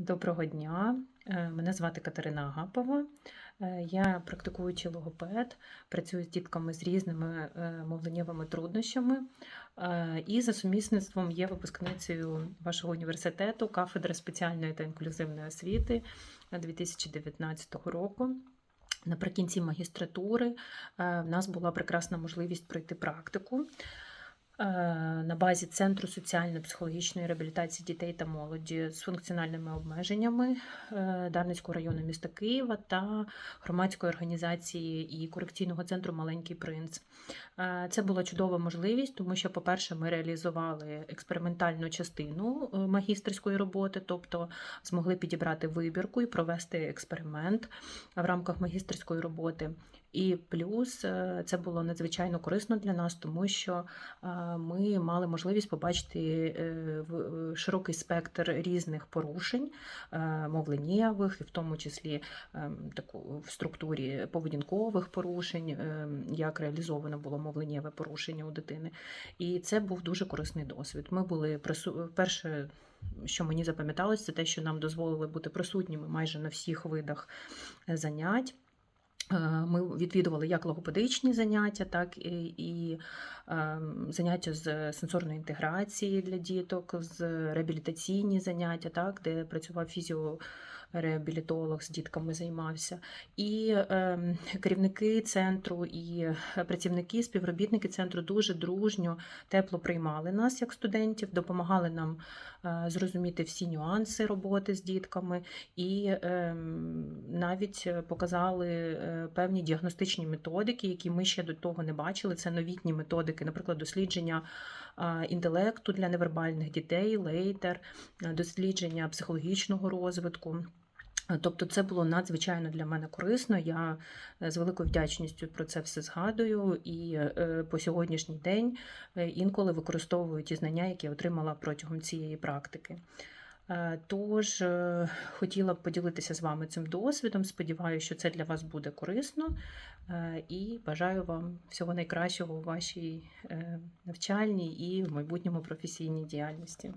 Доброго дня. Е, Мене звати Катерина Агапова. Е, Я практикуючий логопед, працюю з дітками з різними е, мовленнєвими труднощами і за сумісництвом є випускницею вашого університету кафедри спеціальної та інклюзивної освіти 2019 року. Наприкінці магістратури в нас була прекрасна можливість пройти практику на базі Центру соціально-психологічної реабілітації дітей та молоді з функціональними обмеженнями е, Дарницького району міста Києва та громадської організації і корекційного центру Маленький принц. Е, Це була чудова можливість, тому що, по-перше, ми реалізували експериментальну частину е, магістерської роботи, тобто змогли підібрати вибірку і провести експеримент в рамках магістерської роботи. І плюс е, це було надзвичайно корисно для нас, тому що е, ми мали можливість побачити е, широкий спектр різних порушень мовленнєвих, і в тому числі ем, таку в структурі поведінкових порушень, ем, як реалізовано було мовленнєве порушення у дитини. І це був дуже корисний досвід. Ми були прису... перше. Що мені запам'яталось, це те, що нам дозволили бути присутніми майже на всіх видах занять. Е, Ми відвідували як логопедичні заняття, так і, і ем, заняття з сенсорної інтеграції для діток, з реабілітаційні заняття, так, де працював фізіореабілітолог з дітками займався. І ем, керівники центру, і працівники, співробітники центру дуже дружньо, тепло приймали нас як студентів, допомагали нам е, зрозуміти всі нюанси роботи з дітками і ем, навіть показали е, певні діагностичні методики, які ми ще до того не бачили. Це новітні методики, наприклад, дослідження інтелекту для невербальних дітей, лейтер, е, дослідження психологічного розвитку. Тобто це було надзвичайно для мене корисно. Я е, з великою вдячністю про це все згадую і е, по сьогоднішній день е, інколи використовую ті знання, які я отримала протягом цієї практики. Тож хотіла б поділитися з вами цим досвідом. Сподіваюся, що це для вас буде корисно. І бажаю вам всього найкращого у вашій навчальній і в майбутньому професійній діяльності.